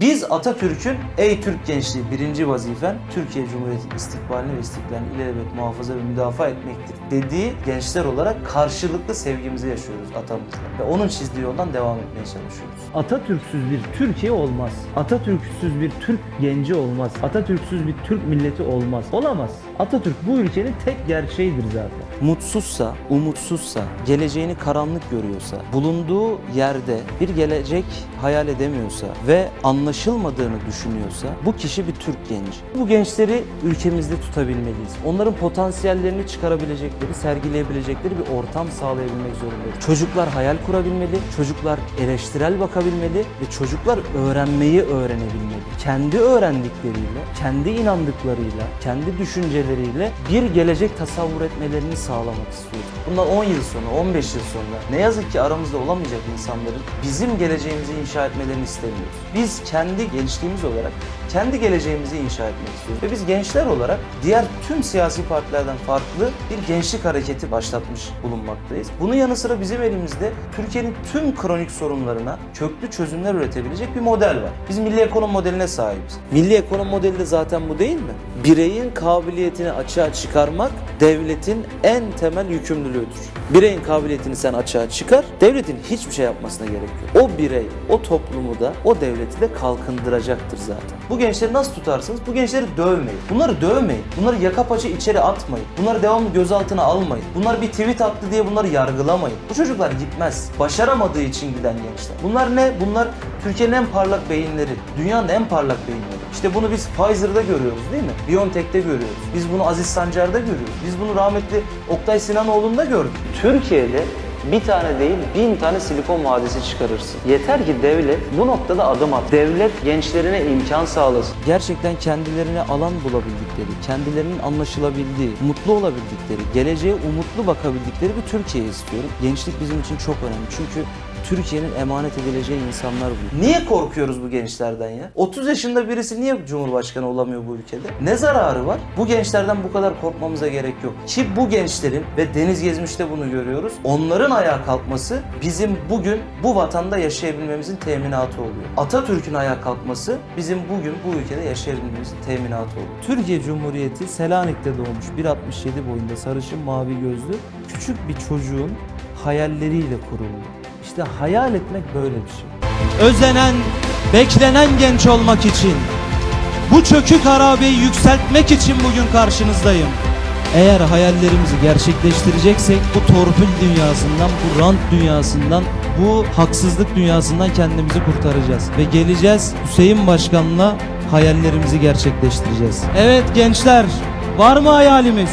Biz Atatürk'ün ey Türk gençliği birinci vazifen Türkiye Cumhuriyeti istikbalini ve istiklalini ilelebet muhafaza ve müdafaa etmektir dediği gençler olarak karşılıklı sevgimizi yaşıyoruz atamızla. Ve onun çizdiği yoldan devam etmeye çalışıyoruz. Atatürk'süz bir Türkiye olmaz. Atatürk'süz bir Türk genci olmaz. Atatürk'süz bir Türk milleti olmaz. Olamaz. Atatürk bu ülkenin tek gerçeğidir zaten. Mutsuzsa, umutsuzsa, geleceğini karanlık görüyorsa, bulunduğu yerde bir gelecek hayal edemiyorsa ve anlaşılmadığını düşünüyorsa bu kişi bir Türk genci. Bu gençleri ülkemizde tutabilmeliyiz. Onların potansiyellerini çıkarabilecekleri, sergileyebilecekleri bir ortam sağlayabilmek zorundayız. Çocuklar hayal kurabilmeli, çocuklar eleştirel bakabilmeli ve çocuklar öğrenmeyi öğrenebilmeli. Kendi öğrendikleriyle, kendi inandıklarıyla, kendi düşünceleriyle bir gelecek tasavvur etmelerini sağlamak istiyoruz. Bundan 10 yıl sonra, 15 yıl sonra ne yazık ki aramızda olamayacak insanların bizim geleceğimizi inşa etmelerini istemiyoruz. Biz kendi gençliğimiz olarak kendi geleceğimizi inşa etmek istiyoruz. Ve biz gençler olarak diğer tüm siyasi partilerden farklı bir gençlik hareketi başlatmış bulunmaktayız. Bunun yanı sıra bizim elimizde Türkiye'nin tüm kronik sorunlarına köklü çözümler üretebilecek bir model var. Biz milli ekonomi modeline sahibiz. Milli ekonomi modeli de zaten bu değil mi? Bireyin kabiliyetini açığa çıkarmak devletin en temel yükümlülüğüdür. Bireyin kabiliyetini sen açığa çıkar, devletin hiçbir şey yapmasına gerek yok. O birey, o toplumu da, o devleti de kalkındıracaktır zaten. Bu gençleri nasıl tutarsınız? Bu gençleri dövmeyin. Bunları dövmeyin. Bunları yaka paça içeri atmayın. Bunları devamlı gözaltına almayın. Bunlar bir tweet attı diye bunları yargılamayın. Bu çocuklar gitmez. Başaramadığı için giden gençler. Bunlar ne? Bunlar Türkiye'nin en parlak beyinleri. Dünyanın en parlak beyinleri. İşte bunu biz Pfizer'da görüyoruz değil mi? BioNTech'te görüyoruz. Biz bunu Aziz Sancar'da görüyoruz. Biz bunu rahmetli Oktay Sinanoğlu'nda gördük. Türkiye'de bir tane değil bin tane silikon vadisi çıkarırsın. Yeter ki devlet bu noktada adım at. Devlet gençlerine imkan sağlasın. Gerçekten kendilerine alan bulabildikleri, kendilerinin anlaşılabildiği, mutlu olabildikleri, geleceğe umutlu bakabildikleri bir Türkiye istiyorum. Gençlik bizim için çok önemli. Çünkü Türkiye'nin emanet edileceği insanlar bu. Niye korkuyoruz bu gençlerden ya? 30 yaşında birisi niye Cumhurbaşkanı olamıyor bu ülkede? Ne zararı var? Bu gençlerden bu kadar korkmamıza gerek yok. Ki bu gençlerin ve Deniz Gezmiş'te bunu görüyoruz. Onların ayağa kalkması bizim bugün bu vatanda yaşayabilmemizin teminatı oluyor. Atatürk'ün ayağa kalkması bizim bugün bu ülkede yaşayabilmemizin teminatı oluyor. Türkiye Cumhuriyeti Selanik'te doğmuş 1.67 boyunda sarışın mavi gözlü küçük bir çocuğun hayalleriyle kuruldu. İşte hayal etmek böyle bir şey. özlenen, beklenen genç olmak için, bu çökük harabeyi yükseltmek için bugün karşınızdayım. Eğer hayallerimizi gerçekleştireceksek bu torpil dünyasından, bu rant dünyasından, bu haksızlık dünyasından kendimizi kurtaracağız. Ve geleceğiz Hüseyin Başkan'la hayallerimizi gerçekleştireceğiz. Evet gençler, var mı hayalimiz?